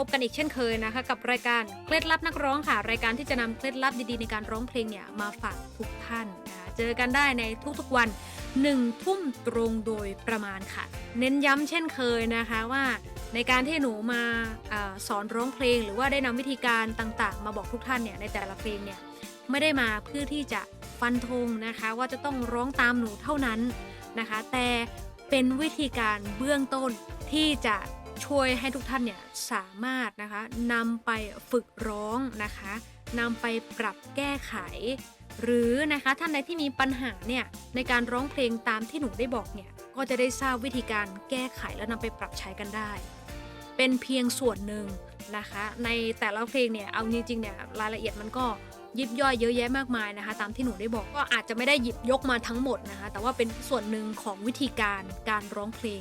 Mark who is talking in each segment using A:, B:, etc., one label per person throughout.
A: พบกันอีกเช่นเคยนะคะ กับรายการเคล็ดลับนักร้องค่ะ รายการที่จะนำเคล็ดลับดีๆในการร้องเพลงเนี่ยมาฝากทุกท่านนะคะเจอกันได้ในทุกๆวัน1ทุ่มตรงโดยประมาณค่ะ เน้นย้ำเช่นเคยนะคะว่าในการที่หนูมาอาสอนร้องเพลง หรือว่าได้นำวิธีการต่างๆ มาบอกทุกท่านเนี่ยในแต่ละเพลงเนี่ยไม่ได้มาเพื่อที่จะฟันธงนะคะ ว่าจะต้องร้องตามหนูเท่านั้นนะคะ แต่เป็นวิธีการเบื้องต้นที่จะ ช่วยให้ทุกท่านเนี่ยสามารถนะคะนำไปฝึกร้องนะคะนำไปปรับแก้ไข หรือนะคะท่านใดที่มีปัญหาเนี่ยในการร้องเพลงตามที่หนูได้บอกเนี่ยก็จะได้ทราบวิธีการแก้ไขและนำไปปรับใช้กันได้ เป็นเพียงส่วนหนึ่งนะคะ ในแต่ละเพลงเนี่ยเอาจริงๆเนี่ยรายละเอียดมันก็ยิบย่อยเยอะแยะมากมายนะคะ ตามที่หนูได้บอกก็อาจจะไม่ได้หยิบยกมาทั้งหมดนะคะ แต่ว่าเป็นส่วนหนึ่งของวิธีการการร้องเพลง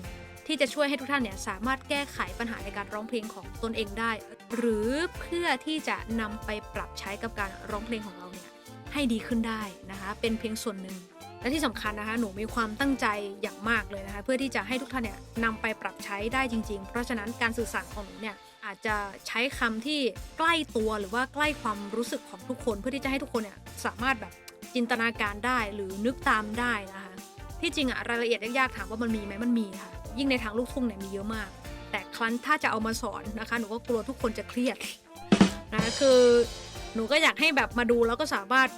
A: ที่จะช่วยให้ทุกท่านเนี่ยสามารถแก้ไขปัญหาในการร้องเพลงของตนเองได้ หรือเพื่อที่จะนำไปปรับใช้กับการร้องเพลงของเราเนี่ยให้ดีขึ้นได้นะคะเป็นเพียงส่วนหนึ่งและที่สำคัญนะคะหนูมีความตั้งใจอย่างมากเลยนะคะเพื่อที่จะให้ทุกท่านเนี่ยนำไปปรับใช้ได้จริง ๆ เพราะฉะนั้นการสื่อสารของหนูเนี่ยอาจจะใช้คำที่ใกล้ตัวหรือว่าใกล้ความรู้สึกของทุกคน เพื่อที่จะให้ทุกคนเนี่ยสามารถแบบจินตนาการได้หรือนึกตามได้นะคะที่จริงอะรายละเอียดยากๆถามว่ามันมีไหมมันมีค่ะ ยิ่งในทางลูกทุ่งเนี่ยมีเยอะมาก แต่ครั้นถ้าจะเอามาสอนนะคะ หนูก็กลัวทุกคนจะเครียดนะคือหนูก็อยากให้แบบมาดูแล้วก็สามารถ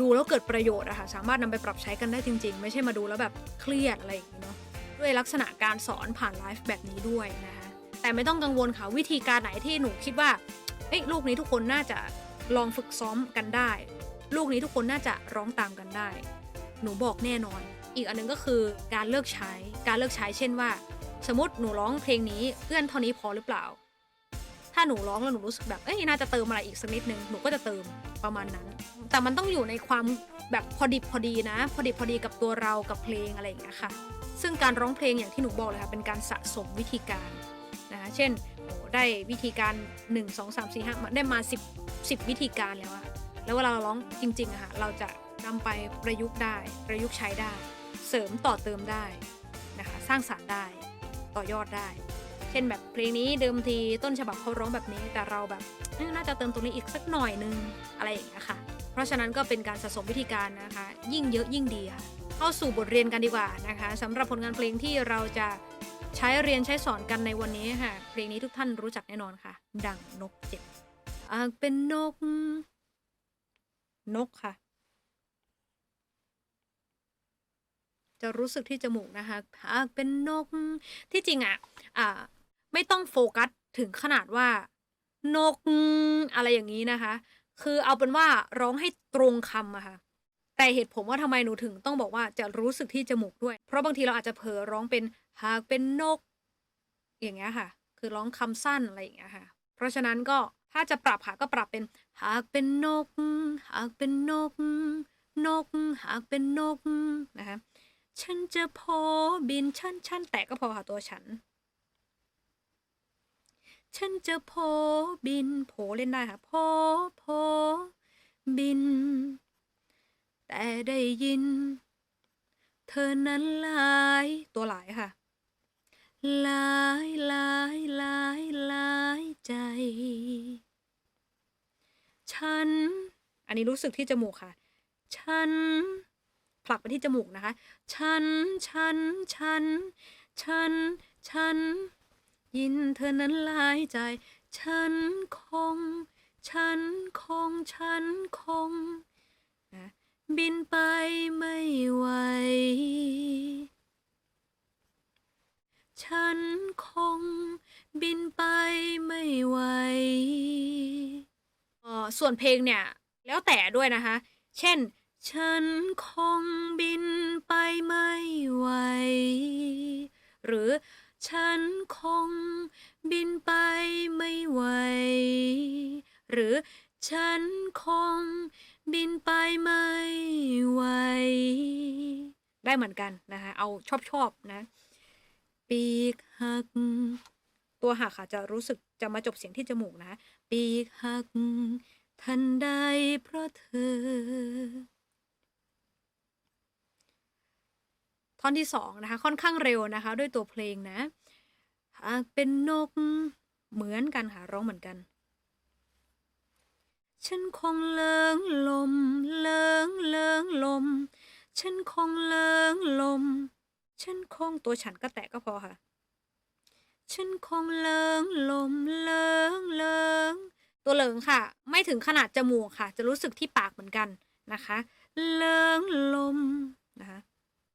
A: ดูแล้วเกิดประโยชน์อะค่ะสามารถนำไปปรับใช้กันได้จริง ๆ ไม่ใช่มาดูแล้วแบบเครียดอะไรอย่างนี้เนาะด้วยลักษณะการสอนผ่านไลฟ์แบบนี้ด้วยนะคะแต่ไม่ต้องกังวลค่ะวิธีการไหนที่หนูคิดว่าเอ้ยลูกนี้ทุกคนน่าจะลองฝึกซ้อมกันได้ ลูกนี้ทุกคนน่าจะร้องตามกันได้ หนูบอกแน่นอน อีกอันหนึงก็คือการเลิกใช้ การเลิกใช้เช่นว่า สมมติหนูร้องเพลงนี้เอื้อนเท่านี้พอหรือเปล่า ถ้าหนูร้องแล้วหนูรู้สึกแบบเอ้ยน่าจะเติมอะไรอีกสักนิดนึงหนูก็จะเติมประมาณนั้น แต่มันต้องอยู่ในความแบบพอดิบพอดีนะ พอดิบพอดีกับตัวเรากับเพลงอะไรอย่างเงี้ยค่ะ ซึ่งการร้องเพลงอย่างที่หนูบอกเลยค่ะเป็นการสะสมวิธีการนะคะเช่นโอ้ได้วิธีการ 1 2 3 4 5ได้มา 10 10 วิธีการแล้วอะแล้วเวลาเราร้องจริงๆอะค่ะเราจะนำไปประยุกต์ได้ ประยุกต์ใช้ได้ เสริมต่อเติมได้นะคะสร้างสารรค์ได้ต่อยอดได้ เช่นแบบเพลงนี้เดิมทีต้นฉบับเขาร้องแบบนี้ แต่เราแบบน่าจะเติมตรงนี้อีกสักหน่อยนึงอะไรอย่างเงี้ยค่ะ เพราะฉะนั้นก็เป็นการสะสมวิธีการนะคะ ยิ่งเยอะยิ่งดีค่ะเข้าสู่บทเรียนกันดีกว่านะคะสำหรับผลงานเพลงที่เราจะใช้เรียนใช้สอนกันในวันนี้ค่ะ เพลงนี้ทุกท่านรู้จักแน่นอนค่ะ ดังนกเจ็บอาเป็นนก นกค่ะ จะรู้สึกที่จมูกนะคะหากเป็นนกที่จริงอะอ่าไม่ต้องโฟกัสถึงขนาดว่านกอะไรอย่างนี้นะคะ คือเอาเป็นว่าร้องให้ตรงคำอะค่ะแต่เหตุผลว่าทำไมหนูถึงต้องบอกว่าจะรู้สึกที่จมูกด้วย เพราะบางทีเราอาจจะเผลอร้องเป็นหากเป็นนก อย่างเงี้ยค่ะ คือร้องคำสั้นอะไรอย่างเงี้ยค่ะ เพราะฉะนั้นก็ถ้าจะปรับค่ะก็ปรับเป็นหากเป็นนก หากเป็นนก นก หากเป็นนกนะคะ ฉันจะโพบินฉันฉันแตะก็พอค่ะตัวฉัน ฉันจะโพบินโผเล่นได้ค่ะโพโพบิน แต่ได้ยิน เธอนั้นหลายตัวหลายค่ะหลายหลายหลายหลายใจ ฉัน อันนี้รู้สึกที่จมูกค่ะ ฉัน ผลักไปที่จมูกนะคะ ฉัน ฉัน ฉัน ฉัน ฉัน ยินเธอนั้นลายใจ ฉันคง ฉันคง ฉันคงนะบินไปไม่ไหว ฉันคง บินไปไม่ไหวอ่อส่วนเพลงเนี่ย แล้วแต่ด้วยนะคะ เช่น ฉันคงบินไปไม่ไหว หรือฉันคงบินไปไม่ไหว หรือฉันคงบินไปไม่ไหว ได้เหมือนกันนะคะเอาชอบชอบนะ ปีกหัก ตัวหักค่ะจะรู้สึกจะมาจบเสียงที่จมูกนะ ปีกหัก ทันใดเพราะเธอ ท่อนที่สองนะคะค่อนข้างเร็วนะคะ ด้วยตัวเพลงนะเป็นนกเหมือนกันค่ะร้องเหมือนกัน ฉันคงเลิงลม เลิงเลิงลม ฉันคงเลิงลม ฉันคงตัวฉันก็แตะก็พอค่ะ ฉันคงเลิงลม เลิงเลิงตัวเหลิงค่ะ ไม่ถึงขนาดจมูกค่ะ จะรู้สึกที่ปากเหมือนกันนะคะ เลิงลมนะคะ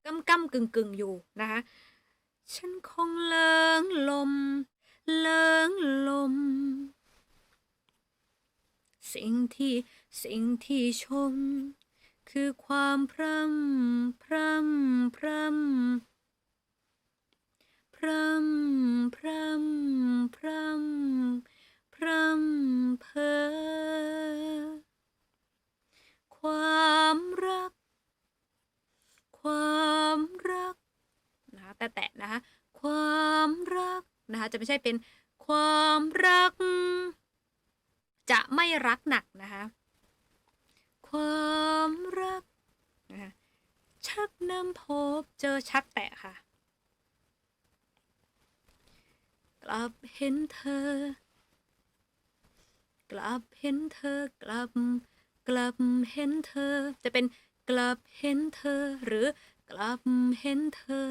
A: กำกำกึ่งกึ่งอยู่นะคะฉันคงเลิงลม เลิงลม สิ่งที่สิ่งที่ชม คือความพร่ำพร่ำพร่ำพร่ำพร่ำพร่ำพร่ำเพอความรัก ความรักนะคะแต่แตะนะคะความรักนะคะจะไม่ใช่เป็นความรัก จะไม่รักหนักนะคะความรักนะคะชักนำพบเจอชักแตะค่ะ กลับเห็นเธอ กลับเห็นเธอกลับ กลับเห็นเธอจะเป็น กลับเห็นเธอ หรือกลับเห็นเธอ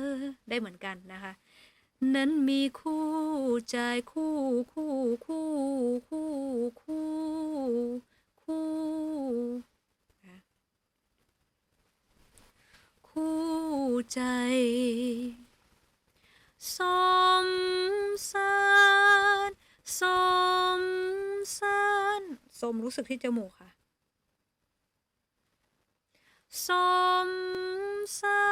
A: ได้เหมือนกันนะคะ นั้นมีคู่ใจคู่คู่คู่คู่คู่คู่คู่ใจสมสารสมสารสมรู้สึกที่จมูกค่ะ สมสา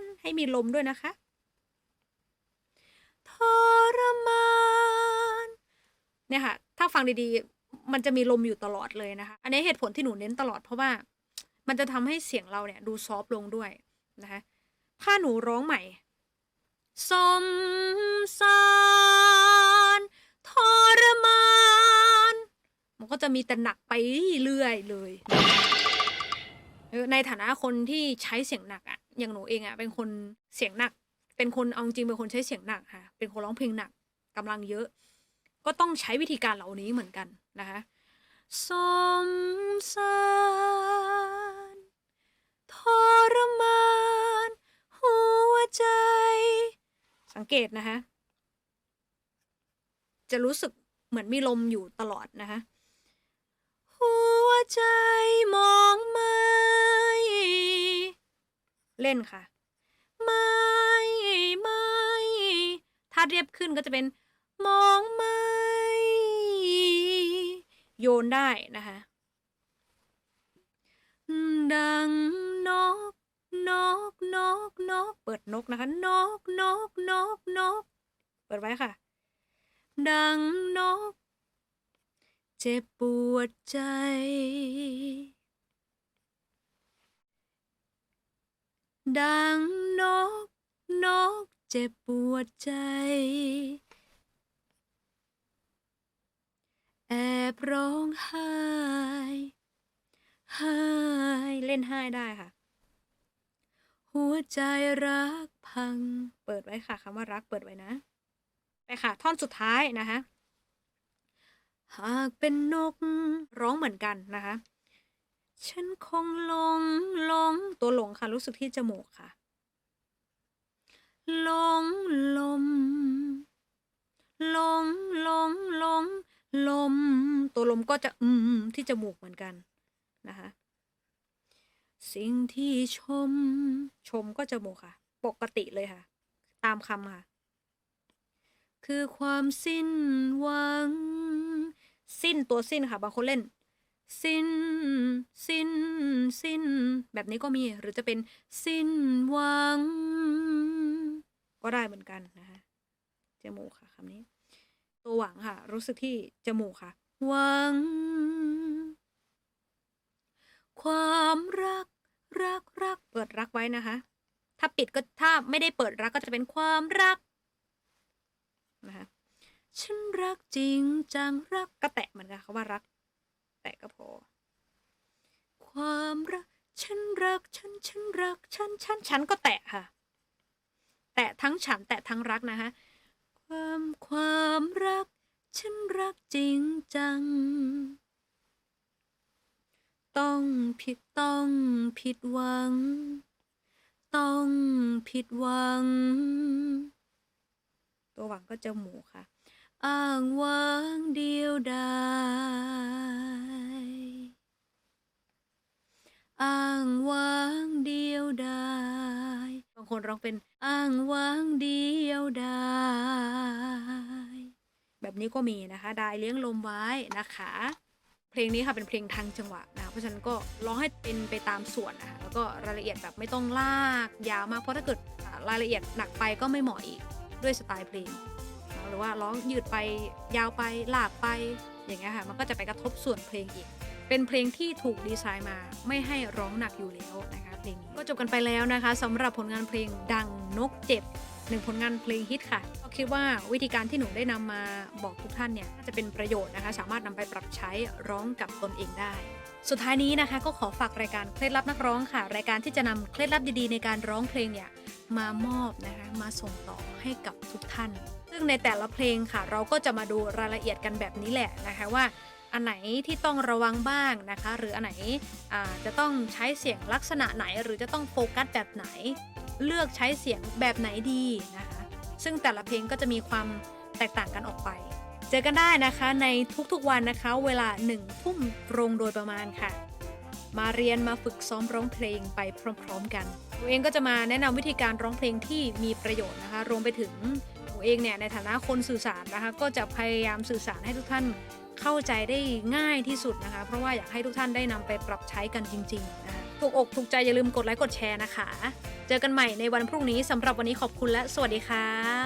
A: รให้มีลมด้วยนะคะทรมานเนี่ยค่ะ ถ้าฟังดีๆ มันจะมีลมอยู่ตลอดเลยนะคะ อันนี้เหตุผลที่หนูเน้นตลอดเพราะว่า มันจะทำให้เสียงเราเนี่ยดูซอฟต์ลงด้วยนะคะ ถ้าหนูร้องใหม่ สมสารทรมาน มันก็จะมีแต่หนักไปเรื่อยเลยนะคะ ในฐานะคนที่ใช้เสียงหนักอะอย่างหนูเองอะเป็นคนเสียงหนัก เป็นคนเอาจริงเป็นคนใช้เสียงหนักค่ะ เป็นคนร้องเพลงหนักกำลังเยอะ ก็ต้องใช้วิธีการเหล่านี้เหมือนกันนะคะสมสารทรมานหัวใจ สังเกตนะคะจะรู้สึกเหมือนมีลมอยู่ตลอดนะคะ ใจมองไม่เล่นค่ะ ไม่ไม่ถ้าเรียบขึ้นก็จะเป็นมองไม่โยนได้นะคะดังนกนกนกนกเปิดนกนะคะ นกนกนกนกเปิดไว้ค่ะ ดังนก เจ็บปวดใจ ดังนกนกเจ็บปวดใจ แอบร้องไห้ไห้เล่นไห้ได้ค่ะ หัวใจรักพัง เปิดไว้ค่ะคำว่ารักเปิดไว้นะ ไปค่ะ ท่อนสุดท้ายนะคะ หากเป็นนกร้องเหมือนกันนะคะ ฉันคงหลงหลงตัวหลงค่ะ รู้สึกที่จมูกค่ะหลงลมหลงหลงหลงลม ตัวลมก็จะอืมที่จมูกเหมือนกันนะคะสิ่งที่ชม ชมก็จมูกค่ะ ปกติเลยค่ะ ตามคำค่ะ คือความสิ้นหวัง สิ้นตัวสิ้นค่ะ บางคนเล่น สิ้น สิ้น สิ้น แบบนี้ก็มีหรือจะเป็นสิ้นหวัง ก็ได้เหมือนกันนะคะจมูกค่ะคำนี้ ตัวหวังค่ะ รู้สึกที่จมูกค่ะ หวัง ความรัก รักรักเปิดรักไว้นะคะ ถ้าปิดก็ถ้าไม่ได้เปิดรักก็จะเป็นความรักนะคะ ฉันรักจริงจังรักก็แตะเหมือนกันคำว่ารัก แตะก็พอ ความรัก ฉันรัก ฉัน ฉันรัก ฉัน ฉัน ฉันก็แตะค่ะ แตะทั้งฉัน แตะทั้งรักนะคะความความรัก ฉันรักจริงจัง ต้องผิดต้องผิดหวัง ต้องผิดหวัง ตัวหวังก็จะหมูค่ะ อ้างว้างเดียวดายอ้างว้างเดียวดายบางคนร้องเป็นอ้างว้างเดียวดายแบบนี้ก็มีนะคะดายเลี้ยงลมไว้นะคะ เพลงนี้ค่ะเป็นเพลงทางจังหวะนะเพราะฉะนั้นก็ร้องให้เป็นไปตามส่วนนะคะแล้วก็รายละเอียดแบบไม่ต้องลากยาวมากเพราะถ้าเกิดรายละเอียดหนักไปก็ไม่เหมาะอีกด้วยสไตล์เพลง หรือว่าร้องยืดไปยาวไปหลากไปอย่างเงี้ยค่ะมันก็จะไปกระทบส่วนเพลงอีก เป็นเพลงที่ถูกดีไซน์มาไม่ให้ร้องหนักอยู่แล้วนะคะเพลงนี้ก็จบกันไปแล้วนะคะสำหรับผลงานเพลงดังนกเจ็บหนึ่งผลงานเพลงฮิตค่ะก็คิดว่าวิธีการที่หนูได้นำมาบอกทุกท่านเนี่ยน่าจะเป็นประโยชน์นะคะ สามารถนำไปปรับใช้ร้องกับตนเองได้ สุดท้ายนี้นะคะ ก็ขอฝากรายการเคล็ดลับนักร้องค่ะ รายการที่จะนำเคล็ดลับดีๆ ในการร้องเพลงเนี่ยมามอบนะคะมาส่งต่อให้กับทุกท่าน ซึ่งในแต่ละเพลงค่ะ เราก็จะมาดูรายละเอียดกันแบบนี้แหละนะคะว่าอันไหนที่ต้องระวังบ้างนะคะ หรืออันไหนจะต้องใช้เสียงลักษณะไหน หรือจะต้องโฟกัสแบบไหน เลือกใช้เสียงแบบไหนดีนะคะซึ่งแต่ละเพลงก็จะมีความแตกต่างกันออกไป เจอกันได้นะคะในทุกๆวันนะคะ เวลา1ทุ่มตรงโดยประมาณค่ะ มาเรียนมาฝึกซ้อมร้องเพลงไปพร้อม ๆ กันหนูเองก็จะมาแนะนำวิธีการร้องเพลงที่มีประโยชน์นะคะ รวมไปถึง เองเนี่ยในฐานะคนสื่อสารนะคะก็จะพยายามสื่อสารให้ทุกท่านเข้าใจได้ง่ายที่สุดนะคะ เพราะว่าอยากให้ทุกท่านได้นำไปปรับใช้กันจริงๆนะคะถูกอกถูกใจอย่าลืมกดไลค์กดแชร์นะคะ เจอกันใหม่ในวันพรุ่งนี้สำหรับวันนี้ขอบคุณและสวัสดีค่ะ